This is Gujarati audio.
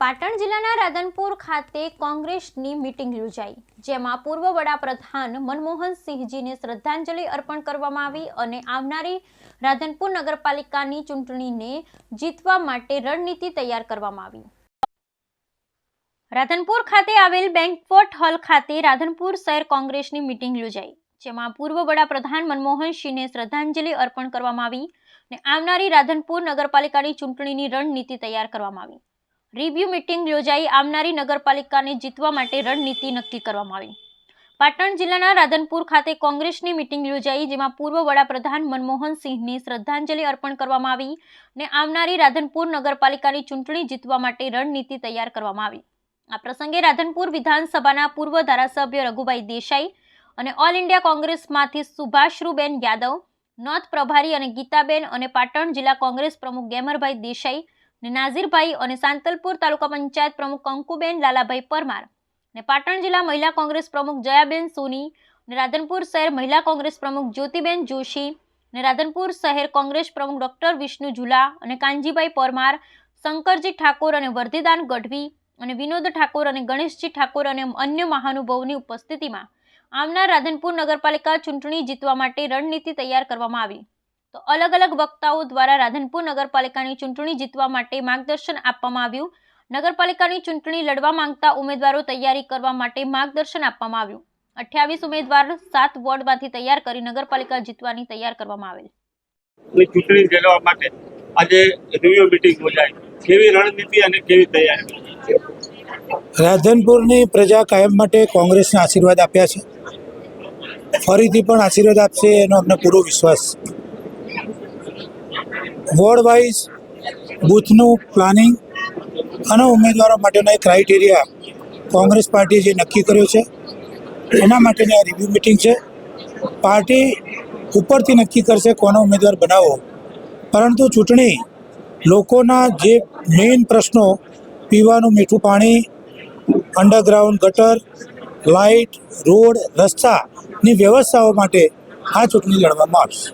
પાટણ જિલ્લાના રાધનપુર ખાતે કોંગ્રેસની મીટિંગ યોજાઈ, જેમાં પૂર્વ વડાપ્રધાન મનમોહનસિંહજીને શ્રદ્ધાંજલિ અર્પણ કરવામાં આવી અને આવનારી રાધનપુર નગરપાલિકાની ચૂંટણીને જીતવા માટે રણનીતિ તૈયાર કરવામાં આવી. રાધનપુર ખાતે આવેલ બેંકફોર્ટ હોલ ખાતે રાધનપુર શહેર કોંગ્રેસની મીટિંગ યોજાઈ, જેમાં પૂર્વ વડાપ્રધાન મનમોહનસિંહને શ્રદ્ધાંજલિ અર્પણ કરવામાં આવી અને આવનારી રાધનપુર નગરપાલિકાની ચૂંટણીની રણનીતિ તૈયાર કરવામાં આવી. રિવ્યુ મીટિંગ યોજાઈ આવનારી નગરપાલિકાને જીતવા માટે રણનીતિ નક્કી કરવામાં આવી. પાટણ જિલ્લાના રાધનપુર ખાતે કોંગ્રેસની મીટિંગ યોજાઈ, જેમાં પૂર્વ વડાપ્રધાન મનમોહન સિંહને શ્રદ્ધાંજલિ અર્પણ કરવામાં આવી અને આવનારી રાધનપુર નગરપાલિકાની ચૂંટણી જીતવા માટે રણનીતિ તૈયાર કરવામાં આવી. આ પ્રસંગે રાધનપુર વિધાનસભાના પૂર્વ ધારાસભ્ય રઘુભાઈ દેસાઈ અને ઓલ ઇન્ડિયા કોંગ્રેસમાંથી સુભાષરૂબેન યાદવ નોર્થ પ્રભારી અને ગીતાબેન અને પાટણ જિલ્લા કોંગ્રેસ પ્રમુખ ગેમરભાઈ દેસાઈ અને નાઝીરભાઈ અને સાંતલપુર તાલુકા પંચાયત પ્રમુખ કંકુબેન લાલાભાઈ પરમાર અને પાટણ જિલ્લા મહિલા કોંગ્રેસ પ્રમુખ જયાબેન સોની અને રાધનપુર શહેર મહિલા કોંગ્રેસ પ્રમુખ જ્યોતિબેન જોશી અને રાધનપુર શહેર કોંગ્રેસ પ્રમુખ ડોક્ટર વિષ્ણુ ઝુલા અને કાનજીભાઈ પરમાર, શંકરજી ઠાકોર અને વર્ધિદાન ગઢવી અને વિનોદ ઠાકોર અને ગણેશજી ઠાકોર અને અન્ય મહાનુભાવોની ઉપસ્થિતિમાં આવનાર રાધનપુર નગરપાલિકા ચૂંટણી જીતવા માટે રણનીતિ તૈયાર કરવામાં આવી. તો અલગ અલગ વક્તાઓ દ્વારા રાધનપુર નગરપાલિકાની ચૂંટણી જીતવા માટે માર્ગદર્શન આપવામાં આવ્યું. નગરપાલિકાની ચૂંટણી લડવા માંગતા ઉમેદવારો તૈયારી કરવા માટે માર્ગદર્શન આપવામાં આવ્યું. અઠ્યાવીસ ઉમેદવાર સાત વોર્ડમાંથી તૈયાર કરી નગરપાલિકા જીતવાની તૈયાર કરવામાં આવેલ. ની ચૂંટણી લડવા માટે આજે રિવ્યુ મિટિંગ યોજાઈ કેવી રણનીતિ અને કેવી તૈયારી? રાધનપુરની પ્રજા કાયમ માટે કોંગ્રેસના આશીર્વાદ આપ્યા છે. ફરીથી પણ આશીર્વાદ આપશે એનો અમને પૂરો વિશ્વાસ વોર્ડ વાઇઝ બૂથનું પ્લાનિંગ અને ઉમેદવારો માટેના એક ક્રાઇટેરિયા કોંગ્રેસ પાર્ટીએ જે નક્કી કર્યો છે. એના માટેની આ રિવ્યુ મિટિંગ છે. પાર્ટી ઉપરથી નક્કી કરશે કોનો ઉમેદવાર બનાવો પરંતુ ચૂંટણી લોકોના જે મેઇન પ્રશ્નો, પીવાનું મીઠું પાણી અંડરગ્રાઉન્ડ ગટર લાઇટ રોડ રસ્તાની વ્યવસ્થાઓ માટે આ ચૂંટણી લડવામાં આવશે.